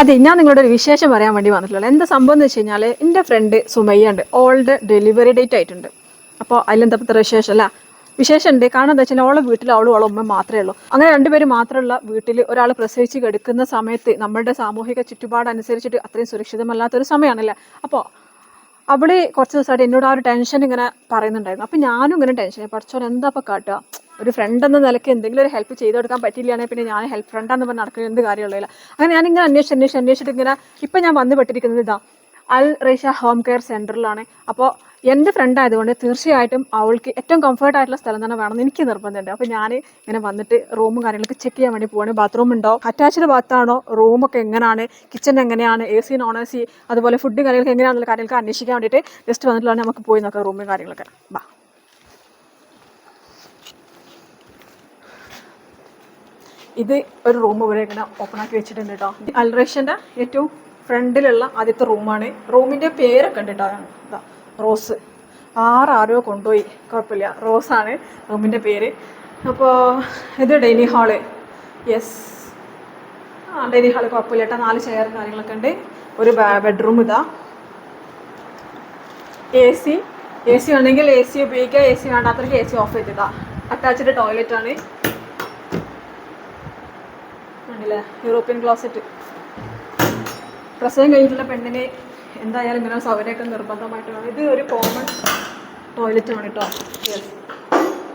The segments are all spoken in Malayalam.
അതെ ഞാൻ നിങ്ങളുടെ ഒരു വിശേഷം പറയാൻ വേണ്ടി വന്നിട്ടുള്ളത്. എന്താ സംഭവം എന്ന് വെച്ച് കഴിഞ്ഞാൽ എന്റെ ഫ്രണ്ട് സുമയ്യുണ്ട്. ഓൾഡ് ഡെലിവറി ഡേറ്റ് ആയിട്ടുണ്ട്. അപ്പോൾ അതിലെന്താ പത്ര വിശേഷം അല്ല? വിശേഷം ഉണ്ട്. കാരണം എന്താ വെച്ചാൽ അവളെ വീട്ടിൽ അവളും അവളെ ഉമ്മ മാത്രമേ ഉള്ളൂ. അങ്ങനെ രണ്ടുപേരും മാത്രമുള്ള വീട്ടിൽ ഒരാൾ പ്രസവിച്ച് കിടക്കുന്ന സമയത്ത് നമ്മളുടെ സാമൂഹിക ചുറ്റുപാട് അനുസരിച്ചിട്ട് അത്രയും സുരക്ഷിതമല്ലാത്തൊരു സമയമാണല്ലേ അപ്പോൾ അവൾ കുറച്ച് ദിവസമായിട്ട് എന്നോട് ആ ഒരു ടെൻഷൻ ഇങ്ങനെ പറയുന്നുണ്ടായിരുന്നു. അപ്പം ഞാനും ഇങ്ങനെ ടെൻഷൻ പഠിച്ചോൻ എന്താ ഇപ്പം കാട്ടുക? ഒരു ഫ്രണ്ട് എന്ന നിലയ്ക്ക് എന്തെങ്കിലും ഒരു ഹെൽപ്പ് ചെയ്ത് കൊടുക്കാൻ പറ്റില്ലാണെങ്കിൽ പിന്നെ ഞാൻ ഹെൽപ്പ് ഫ്രണ്ടാന്ന് പറഞ്ഞ് നടക്കുന്ന എന്ത് കാര്യമുള്ളതില്ല അങ്ങനെ ഞാനിങ്ങനെ അന്വേഷിച്ച് അന്വേഷിച്ച് അന്വേഷിച്ചിട്ട് ഇങ്ങനെ ഇപ്പം ഞാൻ വന്നു പെട്ടിരിക്കുന്നത് ഇതാ അൽ റേഷ ഹോം കെയർ സെന്ററിലാണ് അപ്പോൾ എന്റെ ഫ്രണ്ട് ആയതുകൊണ്ട് തീർച്ചയായിട്ടും അവൾക്ക് ഏറ്റവും കംഫർട്ട് ആയിട്ടുള്ള സ്ഥലം തന്നെ വേണം എനിക്ക് നിർബന്ധമുണ്ട്. അപ്പോൾ ഞാൻ ഇങ്ങനെ വന്നിട്ട് റൂമും കാര്യങ്ങളൊക്കെ ചെക്ക് ചെയ്യാൻ വേണ്ടി പോവാണ്. ബാത്റൂം ഉണ്ടോ? അറ്റാച്ച്ഡ് ബാത്താണോ റൂമൊക്കെ എങ്ങനെയാണ് കിച്ചൺ എങ്ങനെയാണ് A C non A C അതുപോലെ ഫുഡ് കാര്യങ്ങളൊക്കെ എങ്ങനെയാണെന്നുള്ള കാര്യങ്ങളൊക്കെ അന്വേഷിക്കാൻ വേണ്ടിയിട്ട് ജസ്റ്റ് വന്നിട്ടുള്ള നമുക്ക് പോയി നോക്കാം റൂമും കാര്യങ്ങളൊക്കെ. ബാ. ഇത് ഒരു റൂം ഇവിടെ ഇങ്ങനെ ഓപ്പൺ ആക്കി വെച്ചിട്ടുണ്ട് കേട്ടോ അൽറേഷന്റെ ഏറ്റവും ഫ്രണ്ടിലുള്ള ആദ്യത്തെ റൂമാണ് റൂമിന്റെ പേരൊക്കെ ഉണ്ട് കേട്ടോ ഇതാ റോസ്. ആറാരോ കൊണ്ടുപോയി. കുഴപ്പമില്ല. റോസാണ് റൂമിന്റെ പേര്. അപ്പോൾ ഇത് ഡൈനിങ് ഹാൾ യെസ് ആ ഡൈനിങ് ഹാൾ കുഴപ്പമില്ല കേട്ടോ നാല് ചെയർ കാര്യങ്ങളൊക്കെ ഉണ്ട്. ഒരു ബെഡ്റൂം ഇതാ. എ സി എ സി ഉണ്ടെങ്കിൽ എ സി ഉപയോഗിക്കുക എ സി വേണ്ടാത്തവർക്ക് എ സി ഓഫ് ചെയ്തിട്ടാ അറ്റാച്ച്ഡ് ടോയ്ലറ്റ് ആണ് ഉണ്ടല്ലേ യൂറോപ്യൻ ക്ലോസറ്റ് പ്രസവം കഴിഞ്ഞിട്ടുള്ള പെണ്ണിനെ എന്തായാലും ഇങ്ങനെ സൗകര്യമൊക്കെ നിർബന്ധമായിട്ട് വേണം ഇത് ഒരു കോമൺ ടോയ്ലറ്റ് ആണ് കേട്ടോ യെസ്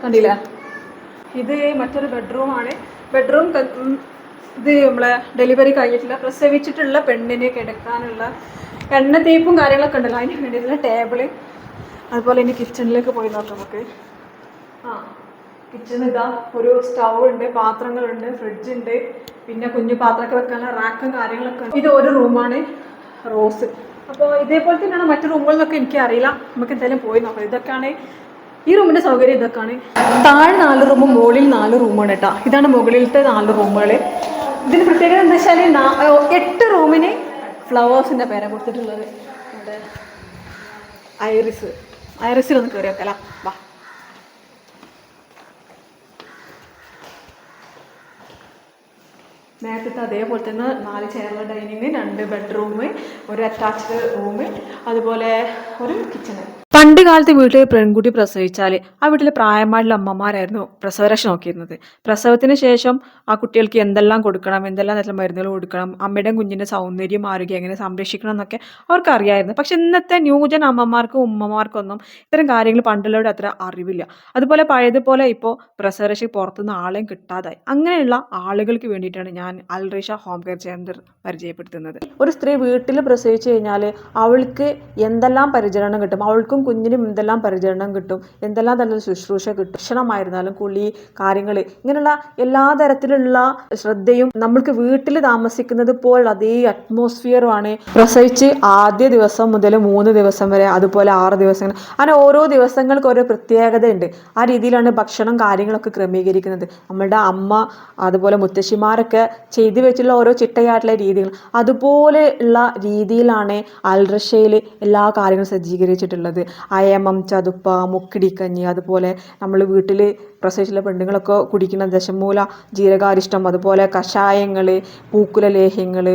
കണ്ടില്ലേ? ഇത് മറ്റൊരു ബെഡ്റൂമാണ് ബെഡ്റൂം ഇത് നമ്മളെ ഡെലിവറി കഴിഞ്ഞിട്ടില്ല. പ്രസവിച്ചിട്ടുള്ള പെണ്ണിനെ കിടക്കാനുള്ള എണ്ണ തേപ്പും കാര്യങ്ങളൊക്കെ ഉണ്ടല്ലോ. അതിന് വേണ്ടിയിട്ടുള്ള ടേബിൾ അതുപോലെ ഇനി കിച്ചണിലേക്ക് പോയി നോക്കാം നമുക്ക്. ആ കിച്ചൺ ഇതാ ഒരു സ്റ്റൗ ഉണ്ട് പാത്രങ്ങളുണ്ട് ഫ്രിഡ്ജ് ഉണ്ട്. പിന്നെ കുഞ്ഞു പാത്രമൊക്കെ വെക്കാനുള്ള റാക്കും കാര്യങ്ങളൊക്കെ. ഇത് ഒരു റൂമാണ് റോസ്. അപ്പോൾ ഇതേപോലെ തന്നെയാണ് മറ്റു റൂമുകളിലൊക്കെ എനിക്ക് അറിയില്ല നമുക്ക് എന്തായാലും പോയി നോക്കാം. ഇതൊക്കെയാണ് ഈ റൂമിന്റെ സൗകര്യം ഇതൊക്കെയാണ്. താഴെ നാല് റൂമും മുകളിൽ നാല് റൂമാണ് കേട്ടോ. ഇതാണ് മുകളിലത്തെ നാല് റൂമുകൾ ഇതിന് പ്രത്യേകത എന്താ വെച്ചാൽ എട്ട് റൂമിന് ഫ്ലവേഴ്സിന്റെ പേരെ കൊടുത്തിട്ടുള്ളത്. ഐറിസ്. ഐറിസിലൊന്ന് കയറി വെക്കല വാ. നേരത്തെ അതേപോലെ തന്നെ നാല് ചെയറുള്ള ഡൈനിങ് രണ്ട് ബെഡ്റൂം ഒരു അറ്റാച്ച്ഡ് റൂം അതുപോലെ ഒരു കിച്ചണ് പണ്ട് കാലത്ത് വീട്ടിൽ പെൺകുട്ടി പ്രസവിച്ചാൽ ആ വീട്ടിലെ പ്രായമായിട്ടുള്ള അമ്മമാരായിരുന്നു പ്രസവരക്ഷ നോക്കിയിരുന്നത്. പ്രസവത്തിന് ശേഷം ആ കുട്ടികൾക്ക് എന്തെല്ലാം കൊടുക്കണം എന്തെല്ലാം തരത്തിലുള്ള മരുന്നുകൾ കൊടുക്കണം അമ്മയുടെയും കുഞ്ഞിന്റെ സൗന്ദര്യം ആരോഗ്യം എങ്ങനെ സംരക്ഷിക്കണം എന്നൊക്കെ അവർക്ക് അറിയായിരുന്നു. പക്ഷെ ഇന്നത്തെ ന്യൂജൻ അമ്മമാർക്കും ഉമ്മമാർക്കൊന്നും ഇത്തരം കാര്യങ്ങൾ പണ്ടുള്ളവരുടെ അത്ര അറിവില്ല. അതുപോലെ പഴയതുപോലെ ഇപ്പോൾ പ്രസവരക്ഷ പുറത്തുനിന്ന് ആളെയും കിട്ടാതായി. അങ്ങനെയുള്ള ആളുകൾക്ക് വേണ്ടിയിട്ടാണ് ഞാൻ അൽറീഷ ഹോം കെയർ സെന്റർ പരിചയപ്പെടുത്തുന്നത്. ഒരു സ്ത്രീ വീട്ടിൽ പ്രസവിച്ചു കഴിഞ്ഞാൽ അവൾക്ക് എന്തെല്ലാം പരിചരണം കിട്ടും? അവൾക്കും കുഞ്ഞിനും എന്തെല്ലാം പരിചരണം കിട്ടും? എന്തെല്ലാം തന്നെ ശുശ്രൂഷ കിട്ടും? ഭക്ഷണമായിരുന്നാലും കുളി കാര്യങ്ങൾ ഇങ്ങനെയുള്ള എല്ലാ തരത്തിലുള്ള ശ്രദ്ധയും നമ്മൾക്ക് വീട്ടിൽ താമസിക്കുന്നത് പോലുള്ള അതേ അറ്റ്മോസ്ഫിയറുമാണ് പ്രസവിച്ച് ആദ്യ ദിവസം മുതൽ മൂന്ന് ദിവസം വരെ അതുപോലെ ആറ് ദിവസം അങ്ങനെ ഓരോ ദിവസങ്ങൾക്ക് ഓരോ പ്രത്യേകതയുണ്ട്. ആ രീതിയിലാണ് ഭക്ഷണം കാര്യങ്ങളൊക്കെ ക്രമീകരിക്കുന്നത്. നമ്മളുടെ അമ്മ അതുപോലെ മുത്തശ്ശിമാരൊക്കെ ചെയ്തു വെച്ചിട്ടുള്ള ഓരോ ചിട്ടയായിട്ടുള്ള രീതികൾ. അതുപോലെ ഉള്ള രീതിയിലാണ് അൽറഷയിൽ എല്ലാ കാര്യങ്ങളും സജ്ജീകരിച്ചിട്ടുള്ളത്. അയമം ചതുപ്പ മുക്കിടിക്കഞ്ഞി അതുപോലെ നമ്മൾ വീട്ടിൽ പ്രസവിച്ചുള്ള പെണ്ണുങ്ങളൊക്കെ കുടിക്കുന്ന ദശമൂല ജീരകാരിഷ്ടം അതുപോലെ കഷായങ്ങൾ പൂക്കുല ലേഹ്യങ്ങൾ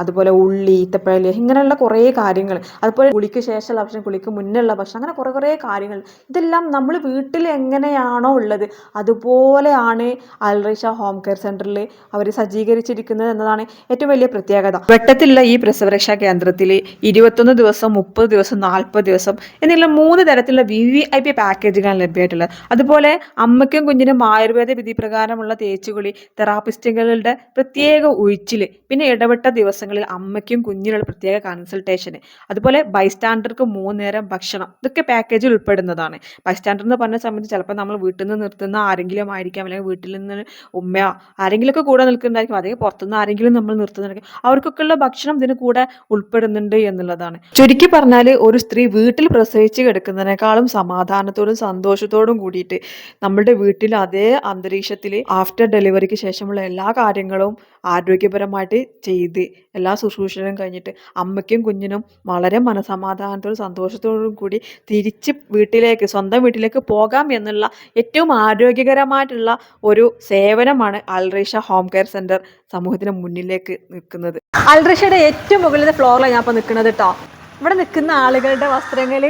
അതുപോലെ ഉള്ളി ഈത്തപ്പഴ ലേഹ്യം ഇങ്ങനെയുള്ള കുറേ കാര്യങ്ങൾ അതുപോലെ കുളിക്ക് ശേഷമുള്ള ഭക്ഷണം കുളിക്ക് മുന്നുള്ള ഭക്ഷണം അങ്ങനെ കുറേ കുറേ കാര്യങ്ങൾ. ഇതെല്ലാം നമ്മൾ വീട്ടിൽ എങ്ങനെയാണോ ഉള്ളത് അതുപോലെയാണ് അൽറീഷ ഹോം കെയർ സെന്ററിൽ അവർ സജ്ജീകരിച്ചിരിക്കുന്നത് എന്നതാണ് ഏറ്റവും വലിയ പ്രത്യേകത. വെട്ടത്തിലുള്ള ഈ പ്രസവരക്ഷാ കേന്ദ്രത്തിൽ ഇരുപത്തൊന്ന് ദിവസം മുപ്പത് ദിവസം നാൽപ്പത് ദിവസം എന്നുള്ള മൂന്ന് തരത്തിലുള്ള വി വി ഐ പി പാക്കേജുകളാണ് ലഭ്യമായിട്ടുള്ളത്. അതുപോലെ അമ്മയ്ക്കും കുഞ്ഞിനും ആയുർവേദ വിധി പ്രകാരമുള്ള തേച്ചുകുളി തെറാപ്പിസ്റ്റുകളുടെ പ്രത്യേക ഉഴിച്ചിൽ പിന്നെ ഇടപെട്ട ദിവസങ്ങളിൽ അമ്മയ്ക്കും കുഞ്ഞിനുള്ള പ്രത്യേക കൺസൾട്ടേഷന് അതുപോലെ ബൈസ്റ്റാൻഡർക്ക് മൂന്നേരം ഭക്ഷണം ഇതൊക്കെ പാക്കേജിൽ ഉൾപ്പെടുന്നതാണ്. ബൈസ്റ്റാൻഡർ എന്ന് പറഞ്ഞ സമയത്ത് ചിലപ്പോൾ നമ്മൾ വീട്ടിൽ നിന്ന് നിർത്തുന്ന ആരെങ്കിലും ആയിരിക്കാം അല്ലെങ്കിൽ വീട്ടിൽ നിന്ന് ഉമ്മയോ ആരെങ്കിലുമൊക്കെ കൂടെ നിൽക്കുന്നുണ്ടായിരിക്കും അതേ പുറത്തുനിന്ന് ആരെങ്കിലും നമ്മൾ നിർത്തുന്നുണ്ടെങ്കിൽ അവർക്കൊക്കെയുള്ള ഭക്ഷണം ഇതിന് കൂടെ ഉൾപ്പെടുന്നുണ്ട് എന്നുള്ളതാണ്. ചുരുക്കി പറഞ്ഞാൽ ഒരു സ്ത്രീ വീട്ടിൽ പ്രസവിച്ച് കിടക്കുന്നതിനേക്കാളും സമാധാനത്തോടും സന്തോഷത്തോടും കൂടിയിട്ട് നമ്മളുടെ വീട്ടിൽ അതേ അന്തരീക്ഷത്തിൽ ആഫ്റ്റർ ഡെലിവറിക്ക് ശേഷമുള്ള എല്ലാ കാര്യങ്ങളും ആരോഗ്യപരമായിട്ട് ചെയ്ത് എല്ലാ ശുശ്രൂഷകളും കഴിഞ്ഞിട്ട് അമ്മയ്ക്കും കുഞ്ഞിനും വളരെ മനസമാധാനത്തോടും സന്തോഷത്തോടും കൂടി തിരിച്ച് വീട്ടിലേക്ക് സ്വന്തം വീട്ടിലേക്ക് പോകാം എന്നുള്ള ഏറ്റവും ആരോഗ്യകരമായിട്ടുള്ള ഒരു സേവനമാണ് അൽറീഷ ഹോം കെയർ സെന്റർ സമൂഹത്തിന് മുന്നിലേക്ക് നിൽക്കുന്നത്. അൽറീഷയുടെ ഏറ്റവും മുകളിലത്തെ ഫ്ലോറിലാണ് ഞാൻ ഇപ്പോൾ നിൽക്കുന്നത് കേട്ടോ ഇവിടെ നിൽക്കുന്ന ആളുകളുടെ വസ്ത്രങ്ങൾ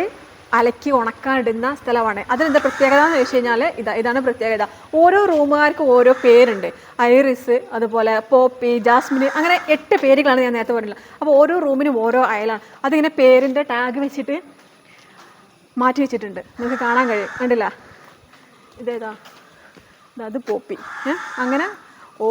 അലക്കി ഉണക്കാൻ ഇടുന്ന സ്ഥലമാണ്. അതിനെന്താ പ്രത്യേകത എന്ന് വെച്ച് കഴിഞ്ഞാൽ ഇതാ ഇതാണ് പ്രത്യേകത. ഓരോ റൂമുകാർക്കും ഓരോ പേരുണ്ട്. ഐറിസ് അതുപോലെ പോപ്പി ജാസ്മിൻ അങ്ങനെ എട്ട് പേരുകളാണ് ഞാൻ നേരത്തെ പറഞ്ഞില്ല അപ്പോൾ ഓരോ റൂമിനും ഓരോ അയലാണ്. അതിങ്ങനെ പേരിന്റെ ടാഗ് വെച്ചിട്ട് മാറ്റി വെച്ചിട്ടുണ്ട്. നിങ്ങൾക്ക് കാണാൻ കഴിയും. കണ്ടില്ല? ഇതേതാ? ഇതാ അത് പോപ്പി? അങ്ങനെ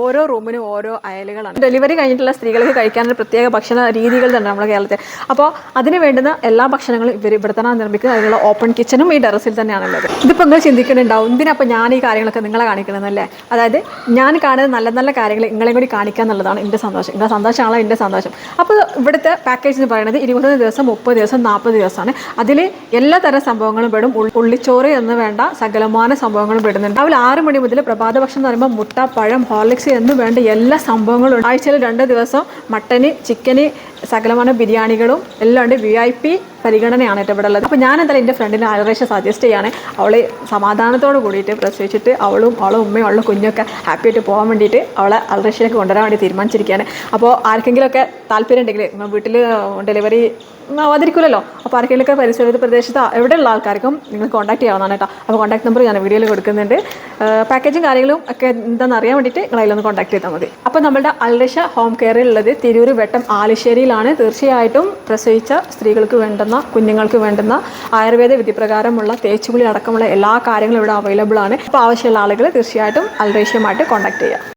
ഓരോ റൂമിനും ഓരോ അയലുകളാണ്. ഡെലിവറി കഴിഞ്ഞിട്ടുള്ള സ്ത്രീകൾക്ക് കഴിക്കാനുള്ള പ്രത്യേക ഭക്ഷണ രീതികൾ തന്നെ നമ്മുടെ കേരളത്തിൽ അപ്പോൾ അതിന് വേണ്ടുന്ന എല്ലാ ഭക്ഷണങ്ങളും ഇവർ ഇവിടെ തന്നെ നിർമ്മിക്കുന്നത് അതിനുള്ള ഓപ്പൺ കിച്ചണും ഈ ടെറസിൽ തന്നെയാണുള്ളത് ഇതിപ്പോൾ നിങ്ങൾ ചിന്തിക്കുന്നുണ്ടാവും എന്തിനപ്പോൾ ഞാൻ ഈ കാര്യങ്ങളൊക്കെ നിങ്ങളെ കാണിക്കണമെന്നല്ലേ അതായത് ഞാൻ കാണുന്ന നല്ല നല്ല കാര്യങ്ങൾ നിങ്ങളെ കൂടി കാണിക്കുക എന്നുള്ളതാണ് എന്റെ സന്തോഷം. നിങ്ങളുടെ സന്തോഷമാണോ എന്റെ സന്തോഷം. അപ്പോൾ ഇവിടുത്തെ പാക്കേജ് എന്ന് പറയുന്നത് ഇരുപത് ദിവസം മുപ്പത് ദിവസം നാൽപ്പത് ദിവസമാണ്. അതിൽ എല്ലാ തരം സംഭവങ്ങളും പെടും ഉള്ളിച്ചോറ് എന്ന് വേണ്ട സകലമാന സംഭവങ്ങളും പെടുന്നുണ്ട് രാവിലെ ആറ് മണി മുതൽ പ്രഭാത ഭക്ഷണം എന്ന് പറയുമ്പോൾ മുട്ട പഴം ഹോർലിക്സ് എന്ന് വേണ്ട എല്ലാ സംഭവങ്ങളും ആഴ്ചയിൽ രണ്ട് ദിവസം മട്ടന് ചിക്കന് സകലമായ ബിരിയാണികളും എല്ലാം ഉണ്ട്. വി ഐ പി പരിഗണനയാണ് ഏറ്റവും ഉള്ളത്. അപ്പോൾ ഞാൻ എന്തായാലും എന്റെ ഫ്രണ്ടിന് അലറേഷ സജസ്റ്റ് ചെയ്യാണ്. അവളെ സമാധാനത്തോട് കൂടിയിട്ട് പ്രസവിച്ചിട്ട് അവളും അവളും ഉമ്മയും അവളുടെ കുഞ്ഞൊക്കെ ഹാപ്പി ആയിട്ട് പോകാൻ വേണ്ടിയിട്ട് അവളെ അലറേഷയിലേക്ക് കൊണ്ടുവരാൻ വേണ്ടി തീരുമാനിച്ചിരിക്കുകയാണ്. അപ്പോൾ ആർക്കെങ്കിലുമൊക്കെ താല്പര്യം ഉണ്ടെങ്കിൽ വീട്ടിൽ ഡെലിവറി അവതരിക്കില്ലല്ലോ അപ്പോൾ ആർക്കെങ്കിലുമൊക്കെ പരിസരത്ത് പ്രദേശത്ത് എവിടെയുള്ള ആൾക്കാർക്കും നിങ്ങൾ കോൺടാക്ട് ചെയ്യാവുന്നതാണ് കേട്ടോ. അപ്പോൾ കോൺടാക്ട് നമ്പർ ഞാൻ വീഡിയോയിൽ കൊടുക്കുന്നുണ്ട്. പാക്കേജും കാര്യങ്ങളും ഒക്കെ എന്താണെന്ന് അറിയാൻ വേണ്ടിയിട്ട് നിങ്ങൾ അതിലൊന്ന് കോൺടാക്ട് ചെയ്താൽ മതി. അപ്പോൾ നമ്മുടെ അൽറഷ ഹോം കെയറിലുള്ളത് തിരൂർ വെട്ടം ആലിശ്ശേരിയിലാണ്. തീർച്ചയായിട്ടും പ്രസവിച്ച സ്ത്രീകൾക്ക് വേണ്ടുന്ന കുഞ്ഞുങ്ങൾക്ക് വേണ്ടുന്ന ആയുർവേദ വിധിപ്രകാരമുള്ള തേച്ചുകുളി അടക്കമുള്ള എല്ലാ കാര്യങ്ങളും ഇവിടെ അവൈലബിൾ ആണ്. അപ്പോൾ ആവശ്യമുള്ള ആളുകൾ തീർച്ചയായിട്ടും അൽറേഷ്യമായിട്ട് കോൺടാക്ട് ചെയ്യുക